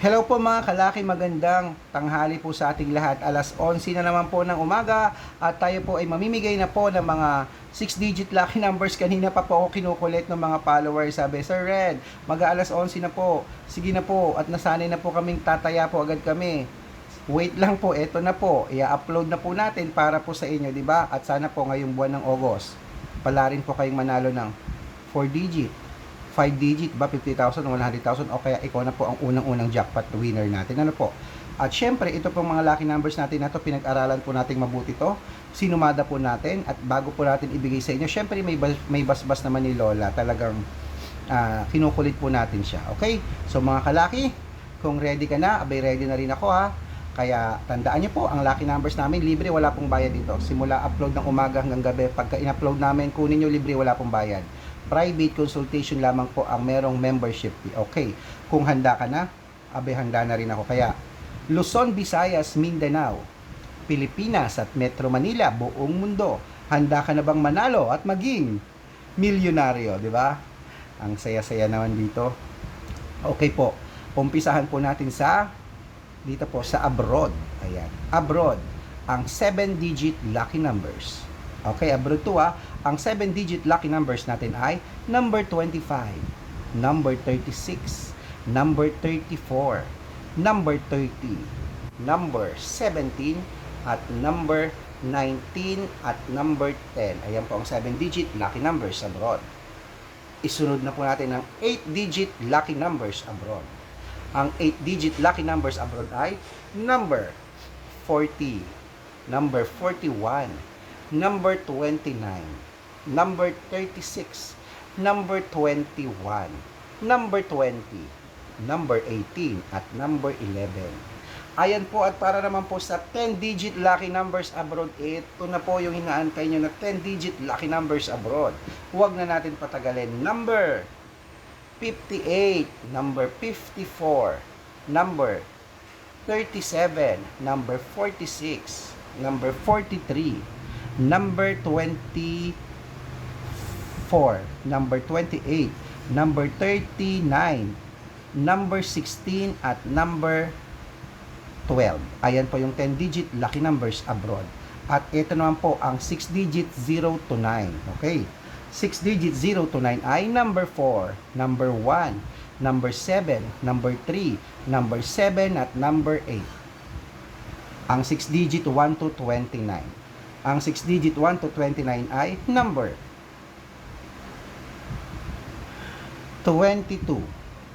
Hello po mga kalaki, magandang tanghali po sa ating lahat. Alas 11 na naman po ng umaga at tayo po ay mamimigay na po ng mga 6-digit lucky numbers. Kanina pa po ako kinukulit ng mga followers. Sabi, Sir Red, mag alas 11 na po. Sige na po at nasanay na po kaming tataya po agad kami. Wait lang po, eto na po. I-upload na po natin para po sa inyo, di ba? At sana po ngayong buwan ng August, pala rin po kayong manalo ng 4 digit 5 digit ba 50,000 o 100,000 o kaya ikaw na po ang unang-unang jackpot winner natin. Ano po? At syempre ito pong mga lucky numbers natin na to pinag-aralan po nating mabuti to. Sinumada po natin at bago po natin ibigay sa inyo syempre may bas, may basbas naman ni Lola. Talagang ah, kinukulit po natin siya okay? So mga kalaki kung ready ka na abay ready na rin ako ha? Kaya tandaan niyo po ang lucky numbers namin libre wala pong bayad dito simula upload ng umaga hanggang gabi pagka in-upload namin kunin niyo libre wala pong bayad private consultation lamang po ang merong membership fee. Okay, kung handa ka na, abe handa na rin ako. Kaya, Luzon, Visayas, Mindanao, Pilipinas at Metro Manila, buong mundo, handa ka na bang manalo at maging milyonaryo, di ba? Ang saya-saya naman dito. Okay po, umpisahan po natin sa dito po sa abroad. Ayan, abroad, ang 7-digit lucky numbers. Okay, abroad to ah. Ang 7-digit lucky numbers natin ay number 25, number 36, number 34, number 30, number 17, at number 19 at number 10. Ayan po ang 7-digit lucky numbers abroad. Isunod na po natin ang 8-digit lucky numbers abroad. Ang 8-digit lucky numbers abroad ay number 40, number 41, number 29, number 36, number 21, number 20, number 18, at number 11. Ayan po at para naman po sa 10-digit lucky numbers abroad, ito na po yung hinaantay nyo na 10-digit lucky numbers abroad. Huwag na natin patagalin. Number 58, number 54, number 37, number 46, number 43, number 24, number 28, number 39, number 16, at number 12. Ayan po yung 10-digit lucky numbers abroad. At ito naman po ang 6-digit 0 to 9. Okay? 6-digit 0 to 9 ay number 4, number 1, number 7, number 3, number 7, at number 8. Ang 6-digit 1 to 29. Ang 6-digit 1 to 29 ay number 22,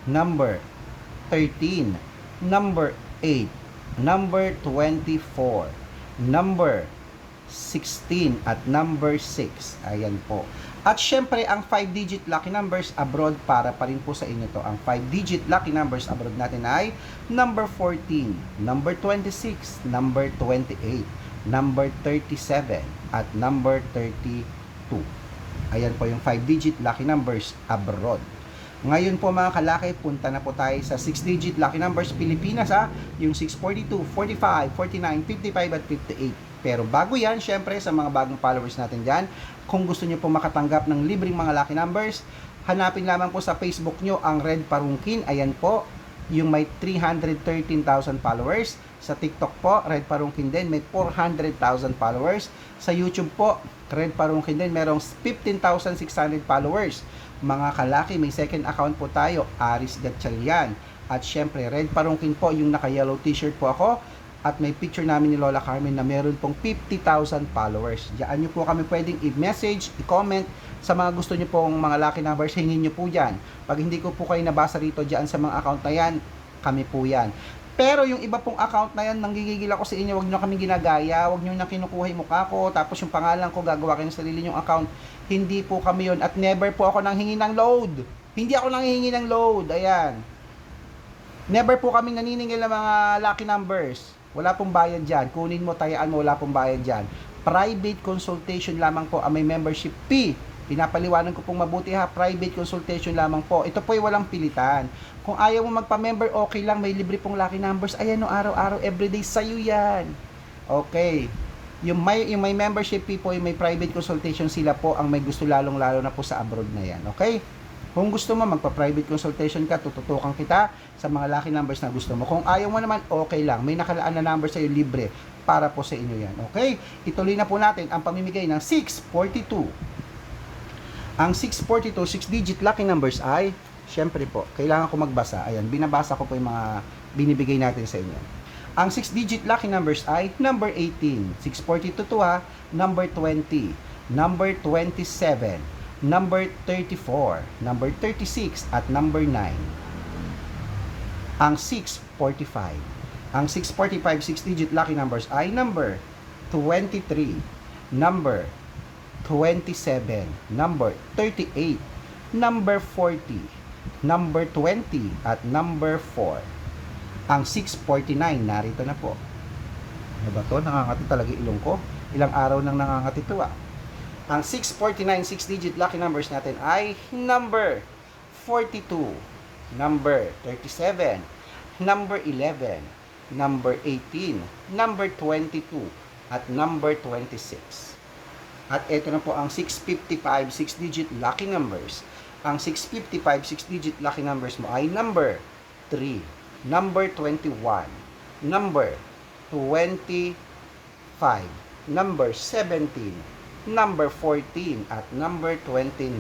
number 13, number 8, number 24, number 16, at number 6. Ayan po. At syempre, ang 5-digit lucky numbers abroad para pa rin po sa inyo to. Ang 5-digit lucky numbers abroad natin ay number 14, number 26, number 28, number 37, at number 32. Ayan po yung 5-digit lucky numbers abroad. Ngayon po mga kalaki, punta na po tayo sa 6-digit lucky numbers Pilipinas ha. Yung 642, 45, 49, 55 at 58. Pero bago yan, syempre sa mga bagong followers natin dyan, kung gusto nyo po makatanggap ng libreng mga lucky numbers, hanapin lamang po sa Facebook nyo ang Red Parungkin. Ayan po, yung may 313,000 followers. Sa TikTok po, Red Parungkin din, may 400,000 followers. Sa YouTube po, Red Parungkin din, merong 15,600 followers. Mga kalaki, may second account po tayo, Aris Gatchalian. At syempre, Red Parungkin po, yung naka-yellow t-shirt po ako. At may picture namin ni Lola Carmen na meron pong 50,000 followers. Diyan nyo po kami pwedeng i-message, i-comment sa mga gusto nyo pong mga lucky numbers, hingin nyo po dyan. Pag hindi ko po kayo nabasa rito dyan sa mga account na yan, kami po yan. Pero yung iba pong account na yan, nanggigigil ako sa inyo, wag nyo kami ginagaya, wag nyo na kinukuha yung mukha ko, tapos yung pangalan ko, gagawa kayo ng sarili yung account. Hindi po kami yon at never po ako nang hingi ng load. Hindi ako nang ng load, ayan. Never po kami naniningil ng mga lucky numbers. Wala pong bayad dyan. Kunin mo, tayaan mo, wala pong bayad dyan. Private consultation lamang po ang may membership fee. Pinapaliwanan ko pong mabuti ha, private consultation lamang po. Ito po ay walang pilitan. Kung ayaw mo magpa-member, okay lang, may libre pong lucky numbers. Ayan no, araw-araw, everyday, sa'yo yan. Okay. Yung may, yung may membership fee po, yung may private consultation, sila po ang may gusto lalong-lalo na po sa abroad na yan. Okay? Kung gusto mo, magpa-private consultation ka, tututukan kita sa mga lucky numbers na gusto mo. Kung ayaw mo naman, okay lang. May nakalaan na number sa'yo libre para po sa inyo yan. Okay? Ituloy na po natin ang pamimigay ng 642. Ang 642, 6-digit lucky numbers ay, syempre po, kailangan ko magbasa. Ayan, binabasa ko po yung mga binibigay natin sa inyo. Ang 6-digit lucky numbers ay number 18. 642 to ha, number 20, number 27, number 34, number 36, at number 9. Ang 645. Ang 645 6-digit lucky numbers ay number 23, number 27, number 38, number 40, number 20, at number 4. Ang 649, narito na po. Ano ba to? Nangangati talaga ilong ko. Ilang araw nang nangangati to ah. Ang 649 6-digit lucky numbers natin ay number 42, number 37, number 11, number 18, number 22, at number 26. At ito na po ang 655 6-digit lucky numbers. Ang 655 6-digit lucky numbers mo ay number 3, number 21, number 25, number 17, number 14, at number 29.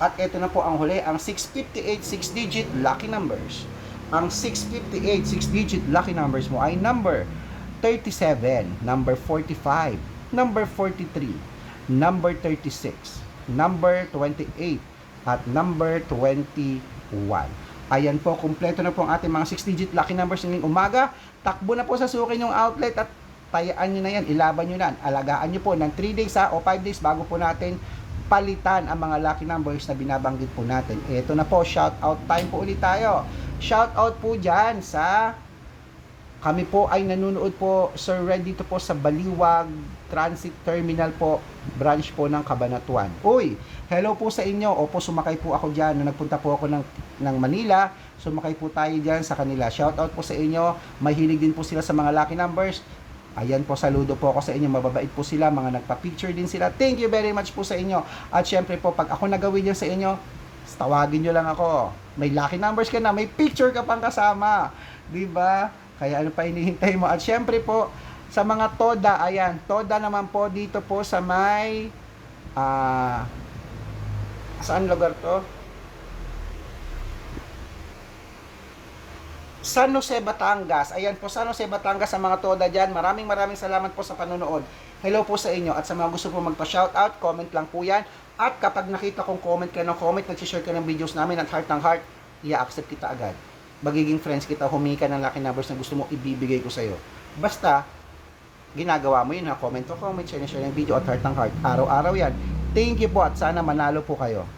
At ito na po ang huli, ang 658 6-digit lucky numbers. Ang 658 6-digit lucky numbers mo ay number 37, number 45, number 43, number 36, number 28, at number 21. Ayan po, kumpleto na po ang ating mga 6-digit lucky numbers ngayong umaga. Takbo na po sa suki yung outlet at tayaan nyo na yan, ilaban nyo na. Alagaan nyo po ng 3 days ha, o 5 days bago po natin palitan ang mga lucky numbers na binabanggit po natin. Ito na po, shout out time po ulit tayo. Shout out po dyan sa kami po ay nanonood po, Sir Red, dito po sa Baliwag Transit Terminal po, branch po ng Cabanatuan. Uy, hello po sa inyo. Opo, sumakay po ako dyan. Nung nagpunta po ako ng, ng Manila, sumakay po tayo dyan sa kanila. Shout out po sa inyo. Mahilig din po sila sa mga lucky numbers. Ayan po, saludo po ako sa inyo. Mababait po sila. Mga nagpa-picture din sila. Thank you very much po sa inyo. At syempre po, pag ako nagawin yan sa inyo, tawagin nyo lang ako. May lucky numbers ka na, may picture ka pang kasama. ba? Kaya ano pa hinihintay mo? At syempre po, sa mga toda, ayan, toda naman po dito po sa may, ah, saan lugar to? San Jose, Batangas. Ayan po, San Jose, Batangas sa mga toda dyan. Maraming maraming salamat po sa panonood. Hello po sa inyo. At sa mga gusto po magpa-shoutout, comment lang po yan. At kapag nakita kong comment ka ng comment, nag-share ka ng videos namin at heart ng heart, i-accept kita agad. Magiging friends kita, humingi ka ng lucky numbers na gusto mo ibibigay ko sa'yo. Basta, ginagawa mo yun ha. Comment to comment, share na share ng video at heart ng heart. Araw-araw yan. Thank you po at sana manalo po kayo.